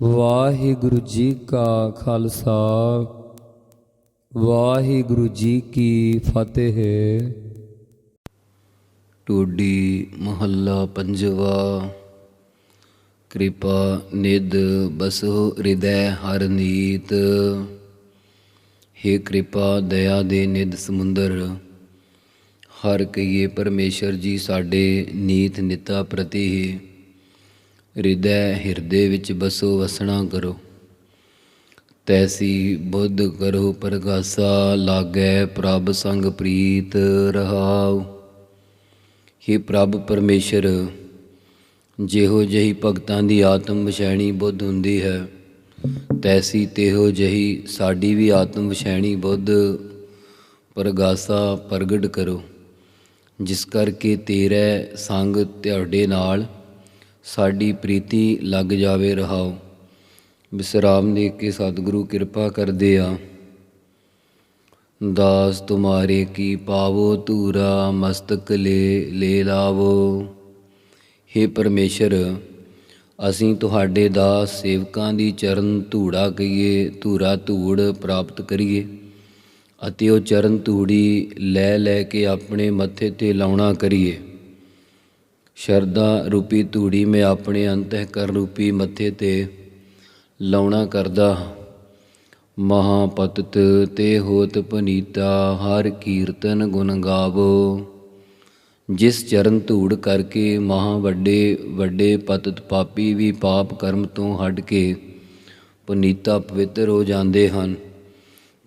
ਵਾਹਿਗੁਰੂ ਜੀ ਕਾ ਖਾਲਸਾ, ਵਾਹਿਗੁਰੂ ਜੀ ਕੀ ਫਤਿਹ। ਟੋਡੀ ਮਹੱਲਾ ਪੰਜਵਾ, ਕਿਰਪਾ ਨਿਧ ਬਸੋ ਹਿਰਦੈ ਹਰ ਨੀਤ। हे ਕਿਰਪਾ ਦਇਆ ਦੇ ਨਿਧ ਸਮੁੰਦਰ, ਹਰ ਕਈਏ ਪਰਮੇਸ਼ਰ ਜੀ ਸਾਡੇ ਨੀਤ ਨਿਤਾ ਪ੍ਰਤੀ ਹੀ ਹਿਰਦੈ ਹਿਰਦੇ ਵਿੱਚ ਬਸੋ ਵਸਣਾ ਕਰੋ। ਤੈਸੀ ਬੁੱਧ ਕਰੋ ਪ੍ਰਗਾਸਾ, ਲਾਗੈ ਪ੍ਰਭ ਸੰਗ ਪ੍ਰੀਤ ਰਹਾਉ। हे ਪ੍ਰਭ ਪਰਮੇਸ਼ਰ, ਜਿਹੋ ਜਹੀ ਭਗਤਾਂ ਦੀ ਆਤਮ ਵਿਸ਼ੈਣੀ ਬੁੱਧ ਹੁੰਦੀ ਹੈ, ਤੈਸੀ ਤੇਹੋ ਜਹੀ ਸਾਡੀ ਵੀ ਆਤਮ ਵਿਸ਼ੈਣੀ ਬੁੱਧ ਪ੍ਰਗਾਸਾ ਪ੍ਰਗਟ ਕਰੋ। ਜਿਸ ਕਰਕੇ ਤੇਰੇ ਸੰਗ ਤੁਹਾਡੇ ਨਾਲ ਸਾਡੀ ਪ੍ਰੀਤੀ ਲੱਗ ਜਾਵੇ ਰਹਾਓ ਵਿਸਰਾਮ ਦੇ ਕੇ ਸਤਿਗੁਰੂ ਕਿਰਪਾ ਕਰਦੇ ਆ। ਦਾਸ ਤੁਮਾਰੇ ਕੀ ਪਾਵੋ, ਧੂਰਾ ਮਸਤਕ ਲੈ ਲੈ ਲਾਵੋ। हे ਪਰਮੇਸ਼ਰ, ਅਸੀਂ ਤੁਹਾਡੇ ਦਾਸ ਸੇਵਕਾਂ ਦੀ ਚਰਨ ਧੂੜਾ ਕਹੀਏ, ਧੂਰਾ ਧੂੜ ਪ੍ਰਾਪਤ ਕਰੀਏ ਅਤੇ ਉਹ ਚਰਨ ਧੂੜੀ ਲੈ ਲੈ ਕੇ ਆਪਣੇ ਮੱਥੇ ਤੇ ਲਾਉਣਾ ਕਰੀਏ। ਸ਼ਰਧਾ ਰੂਪੀ ਧੂੜੀ ਮੈਂ ਆਪਣੇ ਅੰਤঃਕਰਨ ਰੂਪੀ ਮੱਥੇ ਤੇ ਲਾਉਣਾ ਕਰਦਾ ਹਾਂ। ਮਹਾਪਤਤ ਤੇ ਹੋਤ ਪਨੀਤਾ, ਹਰ ਕੀਰਤਨ ਗੁਣ ਗਾਵੋ। ਜਿਸ ਚਰਨ ਧੂੜ ਕਰਕੇ ਮਹਾ ਵੱਡੇ ਵੱਡੇ ਪਤਤ ਪਾਪੀ ਵੀ ਪਾਪ ਕਰਮ ਤੋਂ ਹਟ ਕੇ ਪੁਨੀਤਾ ਪਵਿੱਤਰ ਹੋ ਜਾਂਦੇ ਹਨ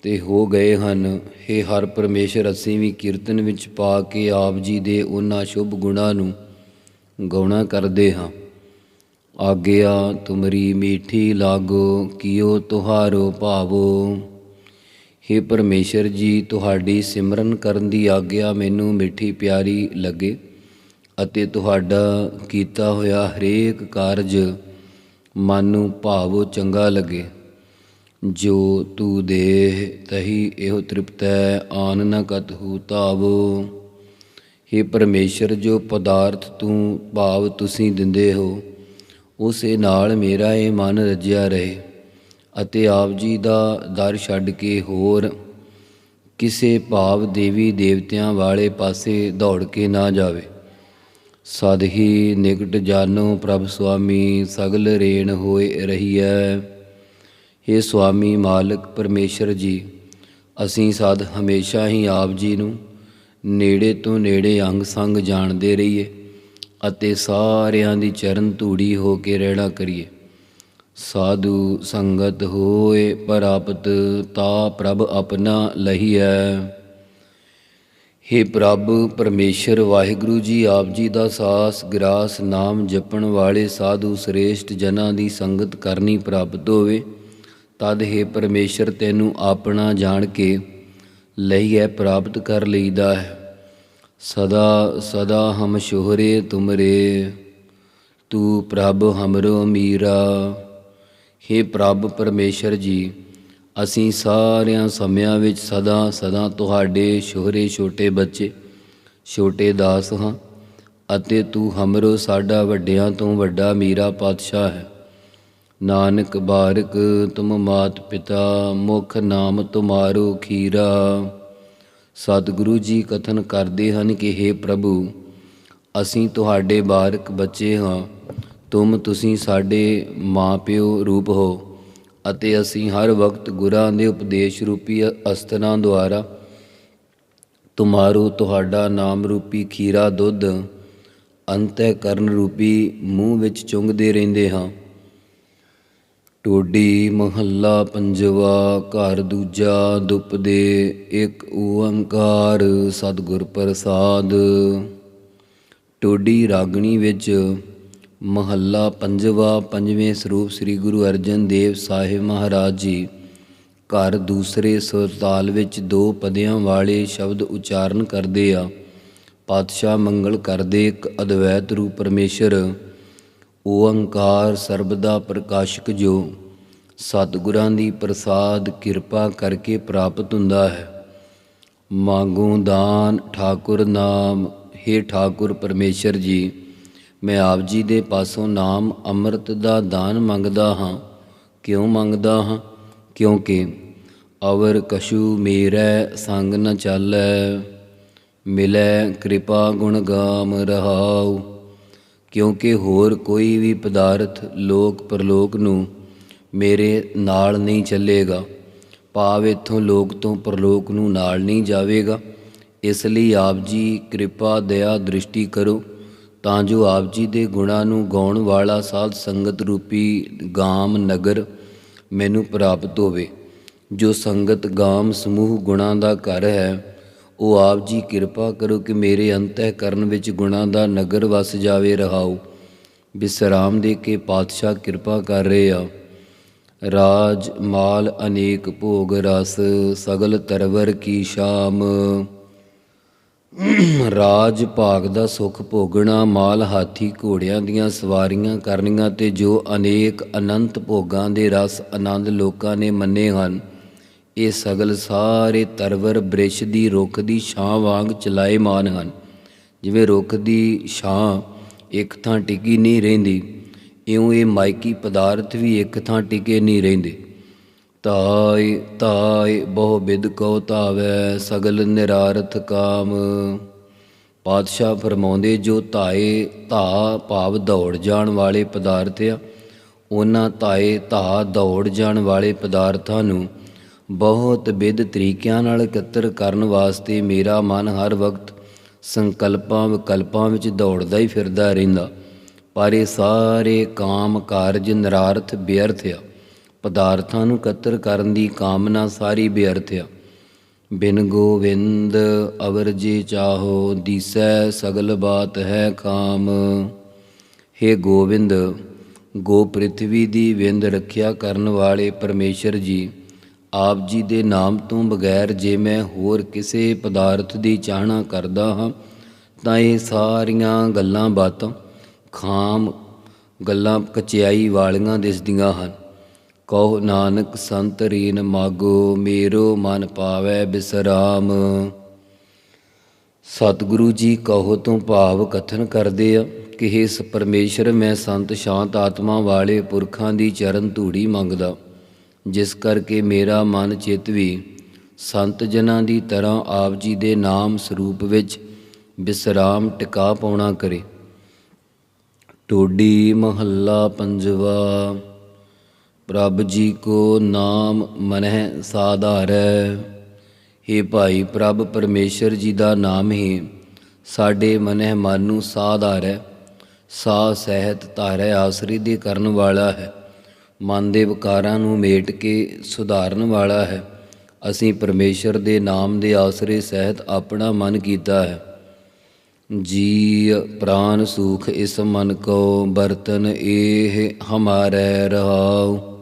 ਤੇ ਹੋ ਗਏ ਹਨ। हे ਹਰ ਪਰਮੇਸ਼ਰ, ਅਸੀਂ ਵੀ ਕੀਰਤਨ ਵਿੱਚ ਪਾ ਕੇ ਆਪ ਜੀ ਦੇ ਉਹਨਾਂ ਸ਼ੁਭ ਗੁਣਾਂ ਨੂੰ ਗਾਉਣਾ ਕਰਦੇ ਹਾਂ। ਆਗਿਆ ਤੁਮਰੀ ਮੀਠੀ ਲਾਗੋ ਕਿਉ ਤੁਹਾਰੋ ਭਾਵੋ। हे ਪਰਮੇਸ਼ਰ ਜੀ, ਤੁਹਾਡੀ ਸਿਮਰਨ ਕਰਨ ਦੀ ਆਗਿਆ ਮੈਨੂੰ ਮਿੱਠੀ ਪਿਆਰੀ ਲੱਗੇ ਅਤੇ ਤੁਹਾਡਾ ਕੀਤਾ ਹੋਇਆ ਹਰੇਕ ਕਾਰਜ ਮਨ ਨੂੰ ਭਾਵੋ ਚੰਗਾ ਲੱਗੇ। ਜੋ ਤੂ ਦੇ ਤਹੀ ਇਹੋ ਤ੍ਰਿਪਤੈ ਆਨ ਨ ਕਤਹੂ ਤਾਵੋ। हे ਪਰਮੇਸ਼ਰ, ਜੋ ਪਦਾਰਥ ਤੂੰ ਭਾਵ ਤੁਸੀਂ ਦਿੰਦੇ ਹੋ, ਉਸੇ ਨਾਲ ਮੇਰਾ ਇਹ ਮਨ ਰੱਜਿਆ ਰਹੇ ਅਤੇ ਆਪ ਜੀ ਦਾ ਦਰ ਛੱਡ ਕੇ ਹੋਰ ਕਿਸੇ ਭਾਵ ਦੇਵੀ ਦੇਵਤਿਆਂ ਵਾਲੇ ਪਾਸੇ ਦੌੜ ਕੇ ਨਾ ਜਾਵੇ। ਸਦ ਹੀ ਨਿਕਟ ਜਾਨੋ ਪ੍ਰਭ ਸੁਆਮੀ, ਸਗਲ ਰੇਣ ਹੋਏ ਰਹੀਐ। हे ਸੁਆਮੀ ਮਾਲਕ, ਪਰਮੇਸ਼ਰ ਜੀ, ਅਸੀਂ ਸਦ ਹਮੇਸ਼ਾ ਹੀ ਆਪ ਜੀ ਨੂੰ ਨੇੜੇ ਤੋਂ ਨੇੜੇ ਅੰਗ ਸੰਗ ਜਾਣਦੇ ਰਹੀਏ ਅਤੇ ਸਾਰਿਆਂ ਦੀ ਚਰਨ ਧੂੜੀ ਹੋ ਕੇ ਰਹਿਣਾ ਕਰੀਏ। ਸਾਧੂ ਸੰਗਤ ਹੋਏ ਪ੍ਰਾਪਤ ਤਾ ਪ੍ਰਭ ਆਪਣਾ ਲਹੀਐ। हे ਪ੍ਰਭ ਪਰਮੇਸ਼ਰ, ਵਾਹਿਗੁਰੂ ਜੀ ਆਪ ਜੀ ਦਾ ਸਾਸ ਗ੍ਰਾਸ ਨਾਮ ਜਪਣ ਵਾਲੇ ਸਾਧੂ ਸ੍ਰੇਸ਼ਟ ਜਨਾਂ ਦੀ ਸੰਗਤ ਕਰਨੀ ਪ੍ਰਾਪਤ ਹੋਵੇ, ਤਦ ਹੈ ਪਰਮੇਸ਼ਰ ਤੈਨੂੰ ਆਪਣਾ ਜਾਣ ਕੇ ਲਈਐ ਪ੍ਰਾਪਤ ਕਰ ਲਈਦਾ ਹੈ। ਸਦਾ ਸਦਾ ਹਮ ਸ਼ੋਹਰੇ ਤੁਮਰੇ, ਤੂੰ ਪ੍ਰਭ ਹਮਰੋ ਮੀਰਾ। हे ਪ੍ਰਭ ਪਰਮੇਸ਼ਰ ਜੀ, ਅਸੀਂ ਸਾਰਿਆਂ ਸਮਿਆਂ ਵਿੱਚ ਸਦਾ ਸਦਾ ਤੁਹਾਡੇ ਸ਼ੋਹਰੇ ਛੋਟੇ ਬੱਚੇ, ਛੋਟੇ ਦਾਸ ਹਾਂ ਅਤੇ ਤੂੰ ਹਮਰੋ ਸਾਡਾ ਵੱਡਿਆਂ ਤੋਂ ਵੱਡਾ ਮੀਰਾ ਪਾਤਸ਼ਾਹ ਹੈ। ਨਾਨਕ ਬਾਰਕ ਤੁਮ ਮਾਤ ਪਿਤਾ, ਮੁਖ ਨਾਮ ਤੁਮਾਰੋ ਖੀਰਾ। ਸਤਿਗੁਰੂ ਜੀ ਕਥਨ ਕਰਦੇ ਹਨ ਕਿ हे ਪ੍ਰਭੂ, ਅਸੀਂ ਤੁਹਾਡੇ ਬਾਰਕ ਬੱਚੇ ਹਾਂ। ਤੁਮ ਤੁਸੀਂ ਸਾਡੇ ਮਾਪਿਓ ਰੂਪ ਹੋ ਅਤੇ ਅਸੀਂ ਹਰ ਵਕਤ ਗੁਰਾਂ ਦੇ ਉਪਦੇਸ਼ ਰੂਪੀ ਅਸਤਰਾਂ ਦੁਆਰਾ ਤੁਮਾਰੂ ਤੁਹਾਡਾ ਨਾਮ ਰੂਪੀ ਖੀਰਾ ਦੁੱਧ ਅੰਤੈ ਕਰਨ ਰੂਪੀ ਮੂੰਹ ਵਿੱਚ ਚੁੰਗਦੇ ਰਹਿੰਦੇ ਹਾਂ। ਟੋਡੀ, ਮਹੱਲਾ, ਪੰਜਵਾ, ਘਰ ਦੂਜਾ ਦੁਪਦੇ ਇੱਕ ਓੰਕਾਰ, ਸਤਿਗੁਰ ਪ੍ਰਸਾਦ। ਟੋਡੀ ਰਾਗਣੀ ਵਿੱਚ ਮਹੱਲਾ, ਪੰਜਵਾ, ਪੰਜਵੇਂ ਸਰੂਪ ਸ੍ਰੀ ਗੁਰੂ ਅਰਜਨ ਦੇਵ ਸਾਹਿਬ ਮਹਾਰਾਜ ਜੀ। ਘਰ ਦੂਸਰੇ ਸੁਰਤਾਲ ਵਿੱਚ ਦੋ ਪਦਿਆਂ ਵਾਲੇ ਸ਼ਬਦ ਉਚਾਰਨ ਕਰਦੇ ਆ। ਪਾਤਸ਼ਾਹ ਮੰਗਲ ਕਰਦੇ ਇੱਕ ਅਦਵੈਤ ਰੂਪ ਪਰਮੇਸ਼ਰ। ਓੰਕਾਰ ਸਰਬਦਾ ਪ੍ਰਕਾਸ਼ਕ ਜੋ ਸਤਿਗੁਰਾਂ ਦੀ ਪ੍ਰਸਾਦ ਕਿਰਪਾ ਕਰਕੇ ਪ੍ਰਾਪਤ ਹੁੰਦਾ ਹੈ। ਮਾਂਗੂ ਦਾਨ ਠਾਕੁਰ ਨਾਮ हे ਠਾਕੁਰ ਪਰਮੇਸ਼ਰ ਜੀ, ਮੈਂ ਆਪ ਜੀ ਦੇ ਪਾਸੋਂ ਨਾਮ ਅੰਮ੍ਰਿਤ ਦਾ ਦਾਨ ਮੰਗਦਾ ਹਾਂ। ਕਿਉਂ ਮੰਗਦਾ ਹਾਂ? ਕਿਉਂਕਿ ਅਵਰ ਕਸ਼ੂ ਮੇਰੈ ਸੰਗ ਨ ਚੱਲੈ, ਮਿਲੈ ਕਿਰਪਾ ਗੁਣ ਗਾਮ ਰਹਾਉ। ਕਿਉਂਕਿ ਹੋਰ ਕੋਈ ਵੀ ਪਦਾਰਥ ਲੋਕ ਪਰਲੋਕ ਨੂੰ ਮੇਰੇ ਨਾਲ ਨਹੀਂ ਚੱਲੇਗਾ। ਭਾਵ ਇਥੋਂ ਲੋਕ ਤੋਂ ਪਰਲੋਕ ਨੂੰ ਨਾਲ ਨਹੀਂ ਜਾਵੇਗਾ। ਇਸ ਲਈ ਆਪ ਜੀ ਕਿਰਪਾ, ਦਇਆ, ਦ੍ਰਿਸ਼ਟੀ ਕਰੋ ਤਾਂ ਜੋ ਆਪ ਜੀ ਦੇ ਗੁਣਾਂ ਨੂੰ ਗਾਉਣ ਵਾਲਾ ਸਾਧ ਸੰਗਤ ਰੂਪੀ ਗਾਮ ਨਗਰ ਮੈਨੂੰ ਪ੍ਰਾਪਤ ਹੋਵੇ। ਜੋ ਸੰਗਤ ਗਾਮ ਸਮੂਹ ਗੁਣਾਂ ਦਾ ਘਰ ਹੈ ਉਹ ਆਪ ਜੀ ਕਿਰਪਾ ਕਰੋ ਕਿ ਮੇਰੇ ਅੰਤਹਿ ਕਰਨ ਵਿੱਚ ਗੁਣਾਂ ਦਾ ਨਗਰ ਵਸ ਜਾਵੇ ਰਹਾਉ ਵਿਸਰਾਮ ਦੇ ਕੇ ਪਾਤਸ਼ਾਹ ਕਿਰਪਾ ਕਰ ਰਹੇ ਆ। ਰਾਜ, ਮਾਲ, ਅਨੇਕ ਭੋਗ, ਰਸ, ਸਗਲ ਤਰਵਰ ਕੀ ਸ਼ਾਮ। ਰਾਜ, ਭਾਗ ਦਾ ਸੁਖ ਭੋਗਣਾ, ਮਾਲ, ਹਾਥੀ ਘੋੜਿਆਂ ਦੀਆਂ ਸਵਾਰੀਆਂ ਕਰਨੀਆਂ ਤੇ ਜੋ ਅਨੇਕ ਅਨੰਤ ਭੋਗਾਂ ਦੇ ਰਸ ਆਨੰਦ ਲੋਕਾਂ ਨੇ ਮੰਨੇ ਹਨ ਇਹ ਸਗਲ ਸਾਰੇ ਤਰਵਰ ਬ੍ਰਿਸ਼ ਦੀ ਰੁੱਖ ਦੀ ਛਾਂ ਵਾਂਗ ਚਲਾਏਮਾਨ ਹਨ। ਜਿਵੇਂ ਰੁੱਖ ਦੀ ਛਾਂ ਇੱਕ ਥਾਂ ਟਿਕੀ ਨਹੀਂ ਰਹਿੰਦੀ, ਇਉਂ ਇਹ ਮਾਇਕੀ ਪਦਾਰਥ ਵੀ ਇੱਕ ਥਾਂ ਟਿਕੇ ਨਹੀਂ ਰਹਿੰਦੇ। ਤਾਇ ਤਾਇ ਬਹੁ ਬਿਦ ਕੋ ਧਾਵੈ, ਸਗਲ ਨਿਰਾਰਥ ਕਾਮ। ਪਾਤਸ਼ਾਹ ਫਰਮਾਉਂਦੇ, ਜੋ ਧਾਏ, ਧਾ ਭਾਵ ਦੌੜ ਜਾਣ ਵਾਲੇ ਪਦਾਰਥ ਆ, ਉਹਨਾਂ ਧਾਏ, ਧਾ ਦੌੜ ਜਾਣ ਵਾਲੇ ਪਦਾਰਥਾਂ ਨੂੰ ਬਹੁਤ ਵਿਧ ਤਰੀਕਿਆਂ ਨਾਲ ਇਕੱਤਰ ਕਰਨ ਵਾਸਤੇ ਮੇਰਾ ਮਨ ਹਰ ਵਕਤ ਸੰਕਲਪਾਂ ਵਿਕਲਪਾਂ ਵਿੱਚ ਦੌੜਦਾ ਹੀ ਫਿਰਦਾ ਰਹਿੰਦਾ। ਪਰ ਇਹ ਸਾਰੇ ਕਾਮ ਕਾਰਜ ਨਿਰਾਰਥ ਬੇਅਰਥ ਆ। ਪਦਾਰਥਾਂ ਨੂੰ ਇਕੱਤਰ ਕਰਨ ਦੀ ਕਾਮਨਾ ਸਾਰੀ ਬੇਅਰਥ ਆ। ਬਿਨ ਗੋਵਿੰਦ ਅਵਰ ਜੇ ਚਾਹੋ, ਦੀਸੈ ਸਗਲ ਬਾਤ ਹੈ ਕਾਮ। हे ਗੋਵਿੰਦ ਗੋ ਪ੍ਰਿਥਵੀ ਦੀ ਵਿੰਦ ਰੱਖਿਆ ਕਰਨ ਵਾਲੇ ਪਰਮੇਸ਼ਰ ਜੀ ਆਪ ਜੀ ਦੇ ਨਾਮ ਤੋਂ ਬਗੈਰ ਜੇ ਮੈਂ ਹੋਰ ਕਿਸੇ ਪਦਾਰਥ ਦੀ ਚਾਹਨਾ ਕਰਦਾ ਹਾਂ, ਤਾਂ ਇਹ ਸਾਰੀਆਂ ਗੱਲਾਂ ਬਾਤਾਂ, ਖਾਮ ਗੱਲਾਂ ਕਚਿਆਈ ਵਾਲੀਆਂ ਦਿਸਦੀਆਂ ਹਨ। ਕਹੋ ਨਾਨਕ, ਸੰਤ ਰੀਨ ਮਾਗੋ, ਮੇਰੋ ਮਨ ਪਾਵੈ ਬਿਸਰਾਮ। ਸਤਿਗੁਰੂ ਜੀ, ਕਹੋ ਤੋਂ ਭਾਵ ਕਥਨ ਕਰਦੇ ਆ ਕਿ ਇਸ ਪਰਮੇਸ਼ਰ, ਮੈਂ ਸੰਤ ਸ਼ਾਂਤ ਆਤਮਾ ਵਾਲੇ ਪੁਰਖਾਂ ਦੀ ਚਰਨ ਧੂੜੀ ਮੰਗਦਾ। ਜਿਸ ਕਰਕੇ ਮੇਰਾ ਮਨ ਚਿੱਤ ਵੀ ਸੰਤ ਜਨਾਂ ਦੀ ਤਰ੍ਹਾਂ ਆਪ ਜੀ ਦੇ ਨਾਮ ਸਰੂਪ ਵਿੱਚ ਬਿਸਰਾਮ ਟਿਕਾ ਪਾਉਣਾ ਕਰੇ। ਟੋਡੀ ਮਹੱਲਾ ਪੰਜਵਾ, ਪ੍ਰਭ ਜੀ ਕੋ ਨਾਮ ਮਨਹਿ ਸਾਧਾਰੈ। हे ਭਾਈ ਪ੍ਰਭ ਪਰਮੇਸ਼ਰ ਜੀ ਦਾ ਨਾਮ ਹੀ ਸਾਡੇ ਮਨਹਿ ਮਨ ਨੂੰ ਸਾਧਾਰੈ। ਸਾ ਸਹਿਤ ਧਾਰੈ ਆਸਰੀ ਦੀ ਕਰਨ ਵਾਲਾ ਹੈ। ਮਨ ਦੇ ਵਿਕਾਰਾਂ ਨੂੰ ਮੇਟ ਕੇ ਸੁਧਾਰਨ ਵਾਲਾ ਹੈ। ਅਸੀਂ ਪਰਮੇਸ਼ਰ ਦੇ ਨਾਮ ਦੇ ਆਸਰੇ ਸਹਿਤ ਆਪਣਾ ਮਨ ਕੀਤਾ ਹੈ। ਜੀ ਪ੍ਰਾਨ ਸੂਖ ਇਸ ਮਨ ਕੋ, ਬਰਤਨ ਇਹ ਹਮਾਰੇ ਰਹਾਉ।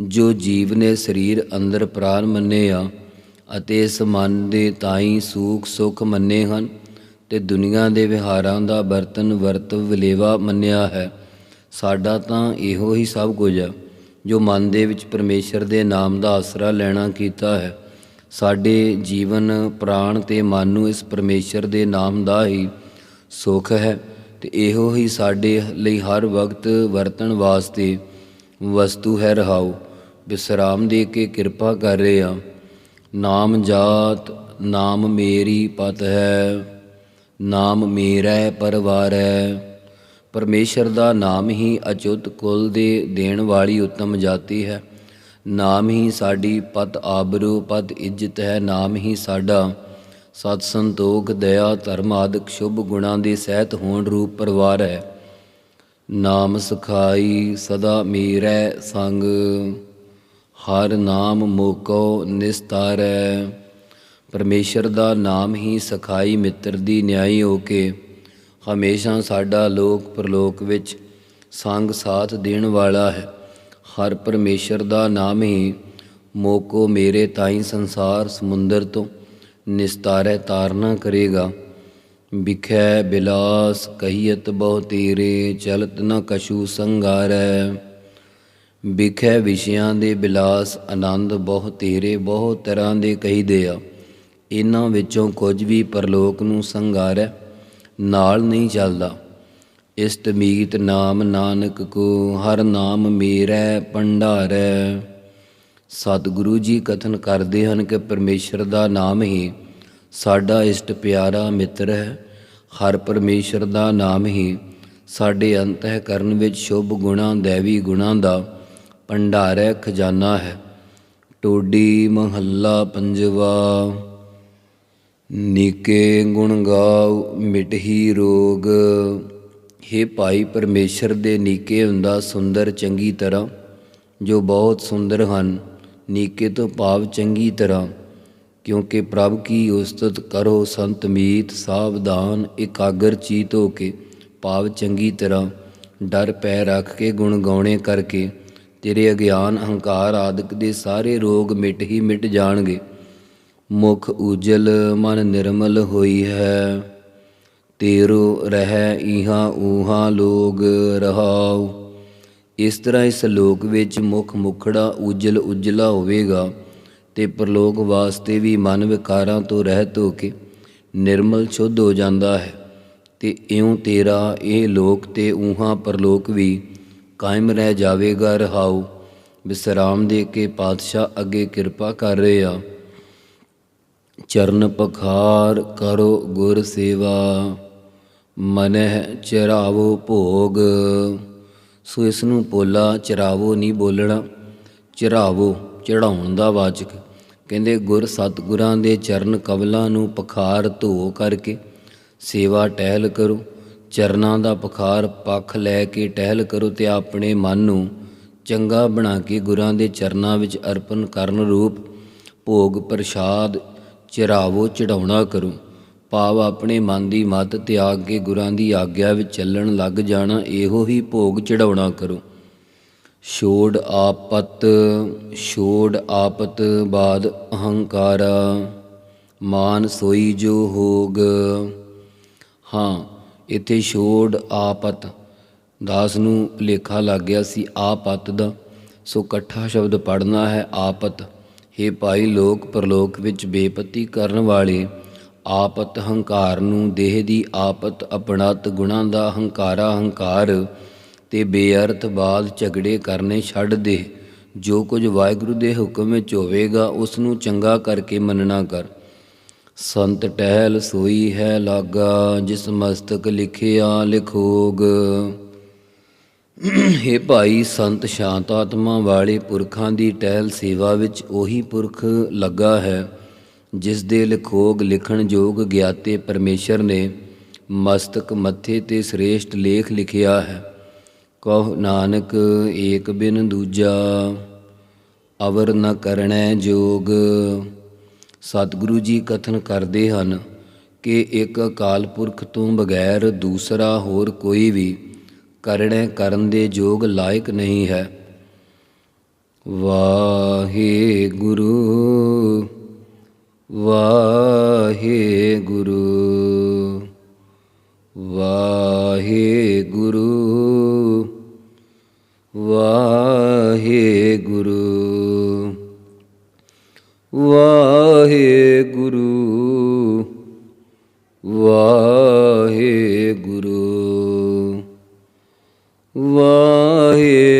ਜੋ ਜੀਵ ਨੇ ਸਰੀਰ ਅੰਦਰ ਪ੍ਰਾਨ ਮੰਨਿਆ ਅਤੇ ਇਸ ਮਨ ਦੇ ਤਾਈ ਸੂਖ ਸੁਖ ਮੰਨੇ ਹਨ ਤੇ ਦੁਨੀਆ ਦੇ ਵਿਹਾਰਾਂ ਦਾ ਬਰਤਨ ਵਰਤ ਵਿਲੇਵਾ ਮੰਨਿਆ ਹੈ। ਸਾਡਾ ਤਾਂ ਇਹੋ ਹੀ ਸਭ ਕੁਝ ਆ, ਜੋ ਮਨ ਦੇ ਵਿੱਚ ਪਰਮੇਸ਼ਰ ਦੇ ਨਾਮ ਦਾ ਆਸਰਾ ਲੈਣਾ ਕੀਤਾ ਹੈ। ਸਾਡੇ ਜੀਵਨ, ਪ੍ਰਾਣ ਤੇ ਮਨ ਨੂੰ ਇਸ ਪਰਮੇਸ਼ਰ ਦੇ ਨਾਮ ਦਾ ਹੀ ਸੁਖ ਹੈ ਤੇ ਇਹੋ ਹੀ ਸਾਡੇ ਲਈ ਹਰ ਵਕਤ ਵਰਤਣ ਵਾਸਤੇ ਵਸਤੂ ਹੈ ਰਹਾਉ। ਵਿਸਰਾਮ ਦੇ ਕੇ ਕਿਰਪਾ ਕਰ ਰਹੇ ਆ ਨਾਮ ਜਾਤ, ਨਾਮ ਮੇਰੀ ਪਤ ਹੈ, ਨਾਮ ਮੇਰਾ ਪਰਵਾਰ। ਹੈ ਪਰਮੇਸ਼ਰ ਦਾ ਨਾਮ ਹੀ ਅਚੁੱਤ ਕੁਲ ਦੇ ਦੇਣ ਵਾਲੀ ਉੱਤਮ ਜਾਤੀ ਹੈ। ਨਾਮ ਹੀ ਸਾਡੀ ਪਤ ਆਬਰੂ, ਪਤ ਇੱਜ਼ਤ ਹੈ। ਨਾਮ ਹੀ ਸਾਡਾ ਸਤ ਸੰਤੋਖ, ਦਇਆ, ਧਰਮ ਆਦਿਕ ਸ਼ੁਭ ਗੁਣਾਂ ਦੇ ਸਹਿਤ ਹੋਣ ਰੂਪ ਪਰਿਵਾਰ ਹੈ। ਨਾਮ ਸਖਾਈ ਸਦਾ ਮੇਰੈ ਸੰਗ, ਹਰ ਨਾਮ ਮੋਕੋ ਨਿਸਤਾਰੈ। ਪਰਮੇਸ਼ਰ ਦਾ ਨਾਮ ਹੀ ਸਖਾਈ ਮਿੱਤਰ ਦੀ ਨਿਆਈ ਹੋ ਕੇ ਹਮੇਸ਼ਾ ਸਾਡਾ ਲੋਕ ਪਰਲੋਕ ਵਿੱਚ ਸੰਗ ਸਾਥ ਦੇਣ ਵਾਲਾ ਹੈ। ਹਰ ਪਰਮੇਸ਼ਰ ਦਾ ਨਾਮ ਹੀ ਮੋਕੋ ਮੇਰੇ ਤਾਈ ਸੰਸਾਰ ਸਮੁੰਦਰ ਤੋਂ ਨਿਸਤਾਰੈ ਤਾਰਨਾ ਕਰੇਗਾ। ਵਿਖੈ ਬਿਲਾਸ ਕਹੀਤ ਬਹੁ ਤੇਰੇ ਚਲਤ ਨ ਕਛੂ ਸੰਗਾਰੈ। ਵਿਖੈ ਵਿਸ਼ਿਆਂ ਦੇ ਬਿਲਾਸ ਆਨੰਦ ਬਹੁ ਤੇਰੇ ਬਹੁ ਤਰ੍ਹਾਂ ਦੇ ਕਹੀਦੇ ਆ। ਇਹਨਾਂ ਵਿੱਚੋਂ ਕੁਝ ਵੀ ਪਰਲੋਕ ਨੂੰ ਸੰਗਾਰੈ। ਨਾਲ ਨਹੀਂ ਚੱਲਦਾ। ਇਸਤ ਮੀਤ ਨਾਮ ਨਾਨਕ ਕੋ ਹਰ ਨਾਮ ਮੇਰਾ ਭੰਡਾਰੈ। ਸਤਿਗੁਰੂ ਜੀ ਕਥਨ ਕਰਦੇ ਹਨ ਕਿ ਪਰਮੇਸ਼ਰ ਦਾ ਨਾਮ ਹੀ ਸਾਡਾ ਇਸ਼ਟ ਪਿਆਰਾ ਮਿੱਤਰ ਹੈ। ਹਰ ਪਰਮੇਸ਼ਰ ਦਾ ਨਾਮ ਹੀ ਸਾਡੇ ਅੰਤઃਕਰਨ ਵਿੱਚ ਸ਼ੁਭ ਗੁਣਾਂ, ਦੇਵੀ ਗੁਣਾਂ ਦਾ ਭੰਡਾਰ ਖਜ਼ਾਨਾ ਹੈ। ਟੋਡੀ ਮਹੱਲਾ ਪੰਜਵਾ। ਨੀਕੇ ਗੁਣ ਗਾਉ ਮਿਟਹੀ ਰੋਗ। हे ਭਾਈ ਪਰਮੇਸ਼ਰ ਦੇ ਨੀਕੇ ਹੁੰਦਾ ਸੁੰਦਰ ਚੰਗੀ ਤਰ੍ਹਾਂ, ਜੋ ਬਹੁਤ ਸੁੰਦਰ ਹਨ, ਨੀਕੇ ਤੋਂ ਭਾਵ ਚੰਗੀ ਤਰ੍ਹਾਂ। ਕਿਉਂਕਿ ਪ੍ਰਭ ਕੀ ਉਸਤਤ ਕਰੋ ਸੰਤ ਮੀਤ, ਸਾਵਧਾਨ, ਇਕਾਗਰ ਚੀਤ ਹੋ ਕੇ ਭਾਵ ਚੰਗੀ ਤਰ੍ਹਾਂ। ਡਰ ਪੈ ਰੱਖ ਕੇ ਗੁਣ ਗਾਉਣੇ ਕਰਕੇ ਤੇਰੇ ਅਗਿਆਨ ਅਹੰਕਾਰ ਆਦਿਕ ਦੇ ਸਾਰੇ ਰੋਗ ਮਿਟ ਹੀ ਮਿਟ ਜਾਣਗੇ। ਮੁਖ ਉਜਲ ਮਨ ਨਿਰਮਲ ਹੋਈ ਹੈ। ਤੇਰੋ ਰਹਿ ਇਹਾਂ ਊਹਾਂ ਲੋਗ ਰਹਾਉ। ਇਸ ਤਰ੍ਹਾਂ ਇਸ ਲੋਕ ਵਿੱਚ ਮੁਖ ਮੁਖੜਾ ਉਜਲ ਉਜਲਾ ਹੋਵੇਗਾ ਤੇ ਪ੍ਰਲੋਕ ਵਾਸਤੇ ਵੀ ਮਨ ਵਿਕਾਰਾਂ ਤੋਂ ਰਹਿਤ ਹੋ ਕੇ ਨਿਰਮਲ ਸ਼ੁੱਧ ਹੋ ਜਾਂਦਾ ਹੈ। ਤੇ ਇਉਂ ਤੇਰਾ ਇਹ ਲੋਕ ਤੇ ਊਹਾਂ ਪ੍ਰਲੋਕ ਵੀ ਕਾਇਮ ਰਹਿ ਜਾਵੇਗਾ ਰਹਾਉ। ਵਿਸਰਾਮ ਦੇ ਕੇ ਪਾਤਸ਼ਾਹ ਅੱਗੇ ਕਿਰਪਾ ਕਰ ਰਹੇ। ਆ ਚਰਨ ਪਖਾਰ ਕਰੋ ਗੁਰ ਸੇਵਾ, ਮਨਹਿ ਚਰਾਵੋ ਭੋਗ। ਸੋ ਇਸ ਨੂੰ ਪੋਲਾ ਚਰਾਵੋ ਨਹੀਂ ਬੋਲਣਾ, ਚਰਾਵੋ ਚੜਾਉਣ ਦਾ ਵਾਚਕ। ਕਹਿੰਦੇ, ਗੁਰ ਸਤਿਗੁਰਾਂ ਦੇ ਚਰਨ ਕਵਲਾਂ ਨੂੰ ਪਖਾਰ ਧੋ ਕਰਕੇ ਸੇਵਾ ਟਹਿਲ ਕਰੋ। ਚਰਨਾਂ ਦਾ ਪਖਾਰ ਪੱਖ ਲੈ ਕੇ ਟਹਿਲ ਕਰੋ ਤੇ ਆਪਣੇ ਮਨ ਨੂੰ ਚੰਗਾ ਬਣਾ ਕੇ ਗੁਰਾਂ ਦੇ ਚਰਨਾਂ ਵਿੱਚ ਅਰਪਣ ਕਰਨ ਰੂਪ ਭੋਗ ਪ੍ਰਸ਼ਾਦ ਚਰਾਵੋ ਚੜਾਉਣਾ ਕਰੋ। ਭਾਵ ਆਪਣੇ ਮਨ ਦੀ ਮਤ ਤਿਆਗ ਕੇ ਗੁਰਾਂ ਦੀ ਆਗਿਆ ਵਿੱਚ ਚੱਲਣ ਲੱਗ ਜਾਣਾ, ਇਹੋ ਹੀ ਭੋਗ ਚੜਾਉਣਾ ਕਰੋ। ਛੋੜ ਆਪਤ ਛੋੜ ਆਪਤ ਬਾਦ ਅਹੰਕਾਰ, ਮਾਨ ਸੋਈ ਜੋ ਹੋਗ। ਹਾਂ, ਇੱਥੇ ਛੋੜ ਆਪਤ, ਦਾਸ ਨੂੰ ਲੇਖਾ ਲੱਗ ਗਿਆ ਸੀ, ਆਪਤ ਦਾ। ਸੋ ਇਕੱਠਾ ਸ਼ਬਦ ਪੜਨਾ ਹੈ ਆਪਤ। हे ਭਾਈ ਲੋਕ ਪਰਲੋਕ ਵਿੱਚ ਬੇਪਤੀ ਕਰਨ ਵਾਲੇ, ਆਪਤ ਹੰਕਾਰ ਨੂੰ ਦੇਹ ਦੀ ਆਪਤ ਅਪਣਤ ਗੁਣਾਂ ਦਾ ਹੰਕਾਰਾ ਹੰਕਾਰ, ਤੇ ਬੇਅਰਥ ਬਾਦ ਝਗੜੇ ਕਰਨੇ ਛੱਡ ਦੇ। ਜੋ ਕੁਝ ਵਾਹਿਗੁਰੂ ਦੇ ਹੁਕਮ ਵਿੱਚ ਹੋਵੇਗਾ, ਉਸ ਨੂੰ ਚੰਗਾ ਕਰਕੇ ਮੰਨਣਾ ਕਰ। ਸੰਤ ਟਹਿਲ ਸੋਈ ਹੈ ਲਾਗਾ, ਜਿਸ ਮਸਤਕ ਲਿਖਿਆ ਲਿਖੋਗ। हे ਭਾਈ ਸੰਤ ਸ਼ਾਂਤ ਆਤਮਾ ਵਾਲੇ ਪੁਰਖਾਂ ਦੀ ਟਹਿਲ ਸੇਵਾ ਵਿੱਚ ਉਹੀ ਪੁਰਖ ਲੱਗਾ ਹੈ, ਜਿਸ ਦੇ ਲਿਖੋਗ ਲਿਖਣ ਯੋਗ ਗਿਆਤੇ ਪਰਮੇਸ਼ਰ ਨੇ ਮਸਤਕ ਮੱਥੇ ਤੇ ਸ੍ਰੇਸ਼ਟ ਲੇਖ ਲਿਖਿਆ ਹੈ। ਕਹ ਨਾਨਕ, ਏਕ ਬਿਨ ਦੂਜਾ, ਅਵਰ ਨ ਕਰਣੈ ਜੋਗ। ਸਤਿਗੁਰੂ ਜੀ ਕਥਨ ਕਰਦੇ ਹਨ ਕਿ ਇੱਕ ਅਕਾਲ ਪੁਰਖ ਤੋਂ ਬਗੈਰ ਦੂਸਰਾ ਹੋਰ ਕੋਈ ਵੀ ਕਰਣੈ ਕਰਨ ਦੇ ਯੋਗ ਲਾਇਕ ਨਹੀਂ ਹੈ। ਵਾਹਿਗੁਰੂ ਵਾਹਿਗੁਰੂ ਵਾਹਿਗੁਰੂ ਵਾਹਿਗੁਰੂ ਵਾਹਿਗੁਰੂ ਵਾਹਿਗੁਰੂ। ਵਾਹਿ